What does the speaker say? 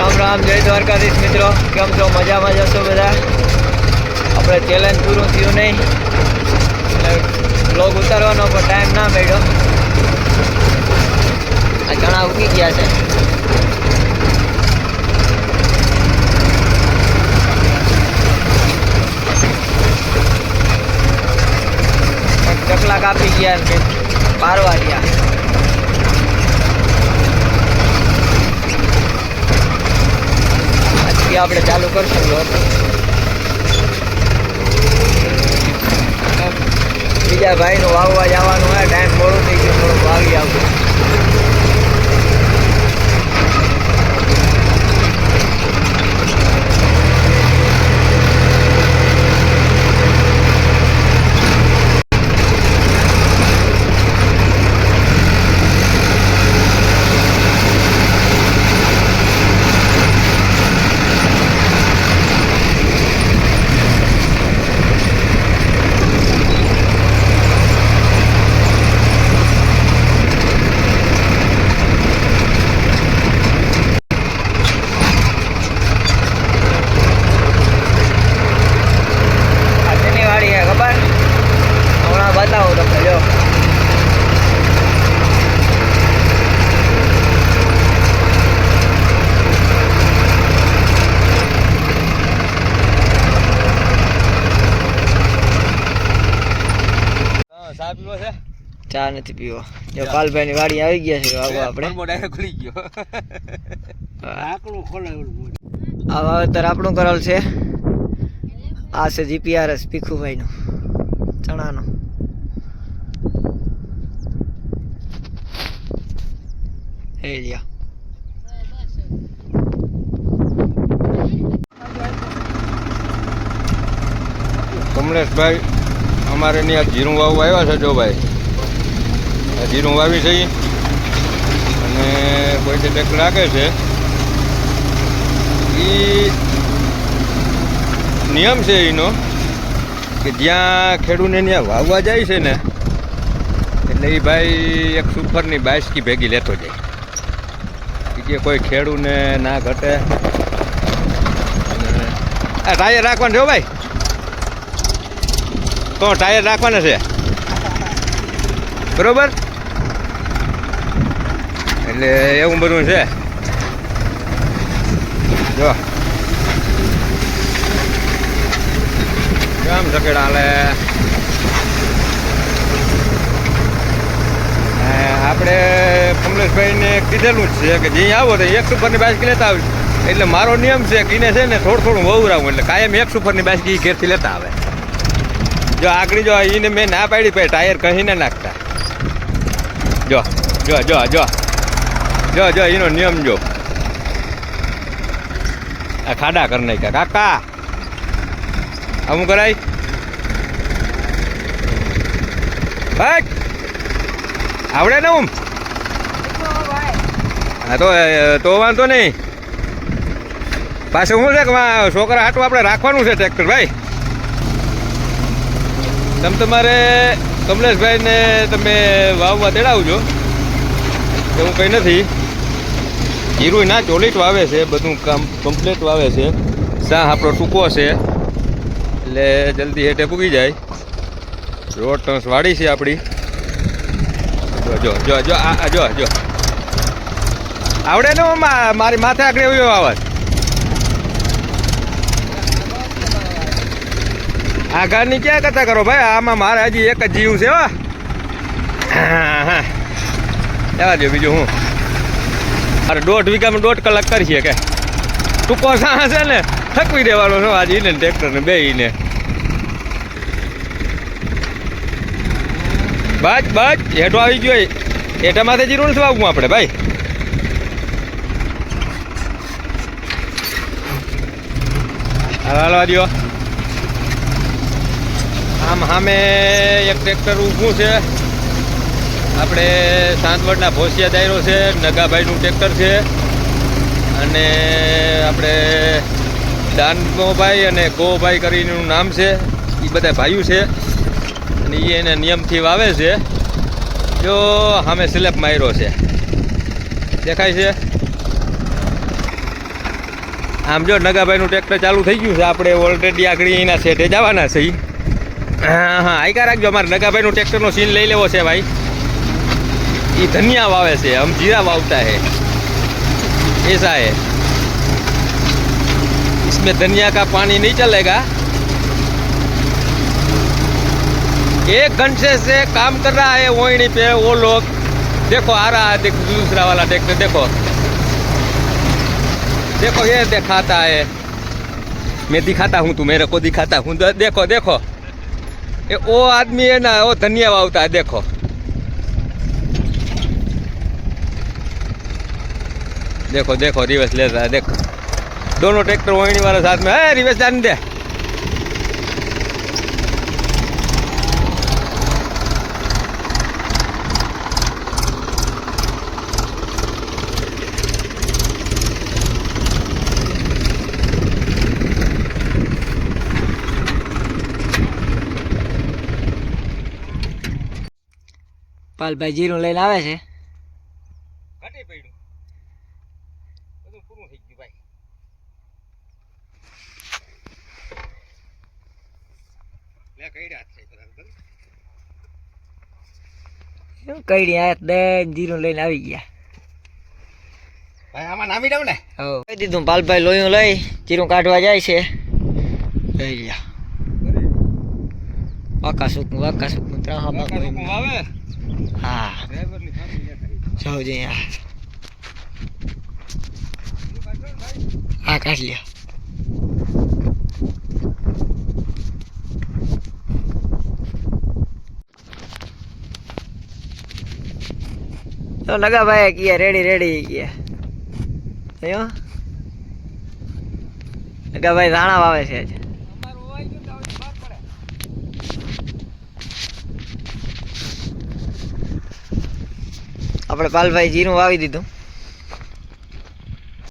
રામ રામ, જય દ્વારકાધીશ મિત્રો. કેમ છો? મજામાં જશો બધા? આપણે ચેલેન્જ પૂરું થયું નહીં. એટલે બ્લોગ ઉતારવાનો પણ ટાઈમ ના મળ્યો. આ ચણા ઉગી ગયા છે. ચકલા કાપી ગયા પારવા ગયા. આપણે ચાલુ કરશું બીજા બીજા ભાઈનું વાવવા જવાનું હોય ટાઈમ મોડું થઈ ગયું થોડુંક વાવી આવું આજની વાળી હે ખબર હમણાં બતાવું તમને જો ચા પીવો છે ચા નથી પીવો. જો પાલભાઈની વાડી આવી ગયા છે આવો આપણે. ડાયરેક્ટ ખુલી ગયો. આ વાવેતર આપણું કરેલ છે. આ છે જીપીઆરએસ ભીખુભાઈનું ચણાનું. એ લ્યો. કમલેશભાઈ અમારે ત્યાં જીરું વાવવા આવ્યા છે જો ભાઈ જીરું વાવી છે અને કોઈ જે ટેક લાગે છે. એ નિયમ છે એનો કે જ્યાં ખેડૂને ત્યાં વાવવા જાય છે ને, એટલે એ ભાઈ એક સુપરની બાયસકી ભેગી લેતો જાય. કે કોઈ ખેડૂને ના ઘટે. આ ટાયર રાખવાનું છે ભાઈ. તો ટાયર રાખવાના છે? બરોબર? એટલે એવું બધું છે. જો. કેમ સકેડા હાલે અ, આપણે કમલેશભાઈને કીધેલું જ છે કે જે આવો તો એક સુપરની બાઇક લેતા આવે એટલે મારો નિયમ છે કે એને છે ને થોડું થોડું વહુરાવું એટલે કાયમ એક સુપરની બાઇક ઘેરથી લેતા આવે. જો આગળ જો એને મેં ના પાડી પછી ટાયર કહીને નાખતા. જો જો જો જો. જો જો, એનો નિયમ જો. આ ખાડા કરી નાખ્યા. કાકા! આવું કરાય? ભાઈ! આવડે ને હું હા તો તો વાંધો નહીં. પાછું શું છે કે છોકરા હાટું આપણે રાખવાનું છે ટ્રેક્ટર ભાઈ? તમે તમારે કમલેશભાઈને તમે વાવવા તેડાવજો. એવું કંઈ નથી. જીરું ના ચોલીટ વાવે છે બધું કામ કમ્પ્લીટ વાવે છે. સાહ આપણો ટૂંકો છે એટલે જલ્દી હેઠે પૂગી જાય. રોડ ટન્સ વાડી છે આપણી જો જો જો આ જો જો. આવડે ને મારી માથે આગળ એવો આવાજ આ ઘરની ક્યાં કથા કરો ભાઈ? આમાં મારે હજી એક જ જીવ છે હા, હા. જવા દો બીજું હું. અરે દોઢ વીઘામાં દોઢ કલાક કરીએ કે ટૂંકો સાહ છે ને થકવી દેવાનો છો આજે ઈને ટ્રેક્ટરને બે ને બસ બસ હેઠો આવી ગયો હેઠામાંથી જીરું નથી વાવવું આપણે, ભાઈ. હાલો હાલો આમ સામે એક ટ્રેક્ટર ઊભું છે. આપણે સાંતવડના ભોસિયા દાયરો છે, નગાભાઈનું ટ્રેક્ટર છે, અને આપણે દાનગોભાઈ અને ગોભાઈ કરીનું નામ છે એ બધા ભાઈઓ છે, અને એ એને નિયમથી વાવે છે. જો સામે સ્લેપ માર્યો છે. દેખાય છે? આમ જો નગાભાઈનું ટ્રેક્ટર ચાલુ થઈ ગયું છે, આપણે ઓલરેડી આગળ એના સેટે જવાના છે હા હા, આયકા રાખજો, અમારે નગાભાઈનું ટ્રેક્ટરનો સીન લઈ લેવો છે, ભાઈ. ये धनिया वावे से, हम जीरा वावता है। ऐसा है। इसमें धनिया का पानी नहीं चलेगा। एक घंटे से काम कर रहा है वहीं पे वो लोग। देखो, आ रहा है, देखो, दूसरा वाला देखते, देखो। देखो, ये दिखाता है। मैं दिखाता हूँ, तू मेरे को दिखाता हूँ। देखो देखो। ये वो आदमी है ना, वो धनिया वावता है, देखो। देखो देखो रिवर्स लेता है देखो दोनों ट्रैक्टर वही वाले साथ में है रिवर्स जाने दे પાલભાઈ જીરું લઈને આવે છે ઘટી પડ્યું લે કઈડા છે બરાબર. કઈડી જીરું લઈને આવી ગયા. ભાઈ આમાં નામી દઉં ને? હો. કહી દીધું પાલભાઈ લોહીનું લઈ જીરું કાઢવા જાય છે. લઈ ગયા વાકા સૂકનું વાકા સૂકનું ત્રણ હા બાક કાકા લોકો આવે? હા. જઈ આ. કાઢ લ્યો. તો લગા ભાઈ કિયા રેડી રેડી ગયા થયો લગા ભાઈ ધાણા વાવે છે આજે. આપણે પાલભાઈ જીરું વાવી દીધું.